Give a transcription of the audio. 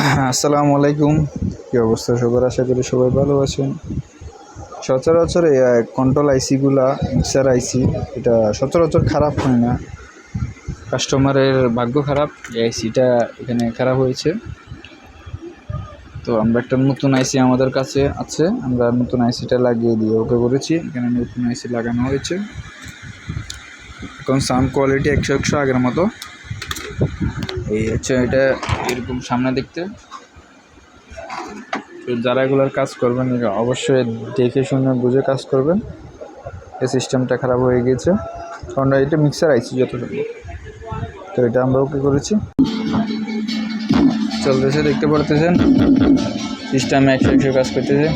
আসসালামু আলাইকুম। কী অবস্থা সবার? আশা করি সবাই ভালো আছেন। সচরাচর কন্ট্রোল আইসিগুলা মিক্সার আইসি এটা সচরাচর খারাপ হয় না। কাস্টমারের ভাগ্য খারাপ, এই আইসিটা এখানে খারাপ হয়েছে। তো আমরা একটা নতুন আইসি আমাদের কাছে আছে, আমরা নতুন আইসিটা লাগিয়ে দিয়ে ওকে করেছি এখানে নতুন আইসি লাগানো হয়েছে। এখন সাউন্ড কোয়ালিটি একশো একশো আগের মতো। এই হচ্ছে এটা এরকম সামনে দেখতে। তো যারা এগুলোর কাজ করবেন, অবশ্যই দেখে শুনে বুঝে কাজ করবেন। এই সিস্টেমটা খারাপ হয়ে গিয়েছে। কারণ এটা মিক্সার আইসি যত তো এটা আমরা ওকে করেছি? চলতেছে, দেখতে পারতেছেন। সিস্টেমে একশো একশো কাজ করতেছে।